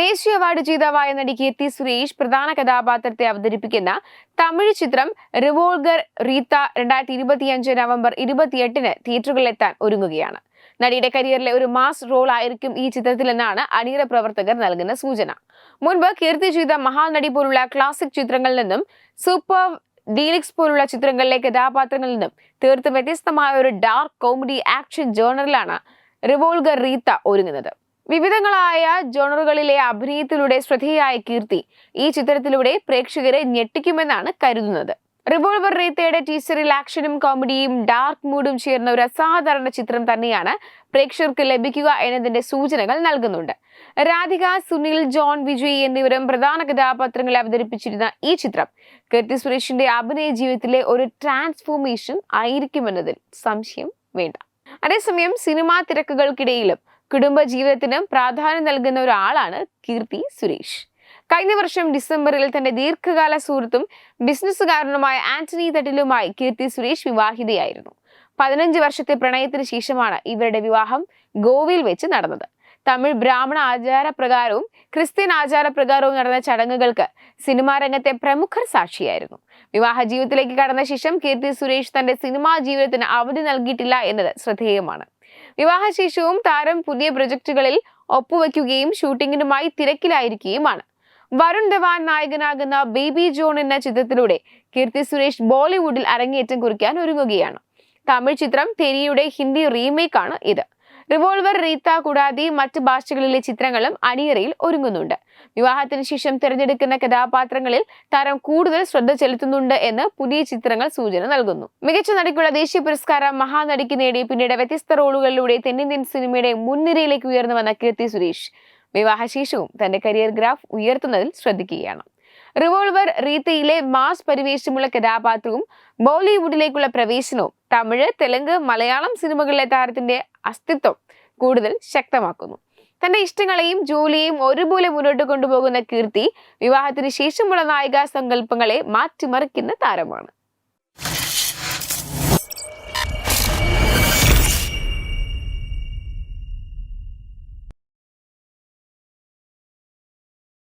ദേശീയ അവാർഡ് ജേതാവായ നടി കീർത്തി സുരേഷ് പ്രധാന കഥാപാത്രത്തെ അവതരിപ്പിക്കുന്ന തമിഴ് ചിത്രം റിവോൾഗർ റീത്ത രണ്ടായിരത്തി ഇരുപത്തിയഞ്ച് നവംബർ ഇരുപത്തിയെട്ടിന് തിയേറ്ററുകളിലെത്താൻ ഒരുങ്ങുകയാണ്. നടിയുടെ കരിയറിലെ ഒരു മാസ് റോൾ ആയിരിക്കും ഈ ചിത്രത്തിലെന്നാണ് അണിയറ പ്രവർത്തകർ നൽകുന്ന സൂചന. മുൻപ് കീർത്തി ചെയ്ത മഹാനടി പോലുള്ള ക്ലാസിക് ചിത്രങ്ങളിൽ നിന്നും സൂപ്പർ ഡീലിക്സ് പോലുള്ള ചിത്രങ്ങളിലെ കഥാപാത്രങ്ങളിൽ നിന്നും തീർത്തും വ്യത്യസ്തമായ ഒരു ഡാർക്ക് കോമഡി ആക്ഷൻ ജേണറിലാണ് റിവോൾഗർ റീത്ത ഒരുങ്ങുന്നത്. വിവിധങ്ങളായ ജോണറുകളിലെ അഭിനയത്തിലൂടെ ശ്രദ്ധേയായ കീർത്തി ഈ ചിത്രത്തിലൂടെ പ്രേക്ഷകരെ ഞെട്ടിക്കുമെന്നാണ് കരുതുന്നത്. റിവോൾവർ റീത്തയുടെ ടീച്ചറിൽ ആക്ഷനും കോമഡിയും ഡാർക്ക് മൂഡും ചേർന്ന ഒരു അസാധാരണ ചിത്രം തന്നെയാണ് പ്രേക്ഷകർക്ക് ലഭിക്കുക എന്നതിന്റെ സൂചനകൾ നൽകുന്നുണ്ട്. രാധിക സുനിൽ ജോൺ വിജയ് എന്നിവരും പ്രധാന കഥാപാത്രങ്ങളെ അവതരിപ്പിച്ചിരുന്ന ഈ ചിത്രം കീർത്തി സുരേഷിന്റെ അഭിനയ ജീവിതത്തിലെ ഒരു ട്രാൻസ്ഫോർമേഷൻ ആയിരിക്കുമെന്നതിൽ സംശയം വേണ്ട. അതേസമയം സിനിമാ തിരക്കുകൾക്കിടയിലും കുടുംബ ജീവിതത്തിനും പ്രാധാന്യം നൽകുന്ന ഒരാളാണ് കീർത്തി സുരേഷ്. കഴിഞ്ഞ വർഷം ഡിസംബറിൽ തന്റെ ദീർഘകാല സുഹൃത്തും ബിസിനസ്സുകാരനുമായ ആന്റണി തട്ടിലുമായി കീർത്തി സുരേഷ് വിവാഹിതയായിരുന്നു. പതിനഞ്ച് വർഷത്തെ പ്രണയത്തിന് ശേഷമാണ് ഇവരുടെ വിവാഹം ഗോവയിൽ വെച്ച് നടന്നത്. തമിഴ് ബ്രാഹ്മണ ആചാരപ്രകാരവും ക്രിസ്ത്യൻ ആചാരപ്രകാരവും നടന്ന ചടങ്ങുകൾക്ക് സിനിമാ രംഗത്തെ പ്രമുഖർ സാക്ഷിയായിരുന്നു. വിവാഹ ജീവിതത്തിലേക്ക് കടന്ന ശേഷം കീർത്തി സുരേഷ് തന്റെ സിനിമാ ജീവിതത്തിന് അവധി നൽകിയിട്ടില്ല എന്നത് ശ്രദ്ധേയമാണ്. വിവാഹശേഷവും താരം പുതിയ പ്രൊജക്ടുകളിൽ ഒപ്പുവെക്കുകയും ഷൂട്ടിങ്ങിനുമായി തിരക്കിലായിരിക്കുകയുമാണ്. വരുൺ ധവാൻ നായകനാകുന്ന ബേബി ജോൺ എന്ന ചിത്രത്തിലൂടെ കീർത്തി സുരേഷ് ബോളിവുഡിൽ അരങ്ങേറ്റം കുറിക്കാൻ ഒരുങ്ങുകയാണ്. തമിഴ് ചിത്രം തെരിയുടെ ഹിന്ദി റീമേക്കാണ് ഇത്. റിവോൾവർ റീത്ത കൂടാതെ മറ്റ് ഭാഷകളിലെ ചിത്രങ്ങളും അണിയറയിൽ ഒരുങ്ങുന്നുണ്ട്. വിവാഹത്തിന് ശേഷം തിരഞ്ഞെടുക്കുന്ന കഥാപാത്രങ്ങളിൽ താരം കൂടുതൽ ശ്രദ്ധ ചെലുത്തുന്നുണ്ട് എന്ന് പുതിയ ചിത്രങ്ങൾ സൂചന നൽകുന്നു. മികച്ച നടിക്കുള്ള ദേശീയ പുരസ്കാരം മഹാനടിക്ക് നേടി പിന്നീട് വ്യത്യസ്ത റോളുകളിലൂടെ തെന്നിന്ത്യൻ സിനിമയുടെ മുൻനിരയിലേക്ക് ഉയർന്നു വന്ന കീർത്തി സുരേഷ്. വിവാഹശേഷവും തന്റെ കരിയർ ഗ്രാഫ് ഉയർത്തുന്നതിൽ ശ്രദ്ധിക്കുകയാണ്. റിവോൾവർ റീത്തയിലെ മാസ് പരിവേഷമുള്ള കഥാപാത്രവും ബോളിവുഡിലേക്കുള്ള പ്രവേശനവും തമിഴ് തെലുങ്ക് മലയാളം സിനിമകളിലെ താരത്തിന്റെ അസ്തിത്വം കൂടുതൽ ശക്തമാക്കുന്നു. തന്റെ ഇഷ്ടങ്ങളെയും ജോലിയെയും ഒരുപോലെ മുന്നോട്ട് കൊണ്ടുപോകുന്ന കീർത്തി വിവാഹത്തിന് ശേഷമുള്ള നായികാ സങ്കല്പങ്ങളെ മാറ്റിമറിക്കുന്ന താരമാണ്.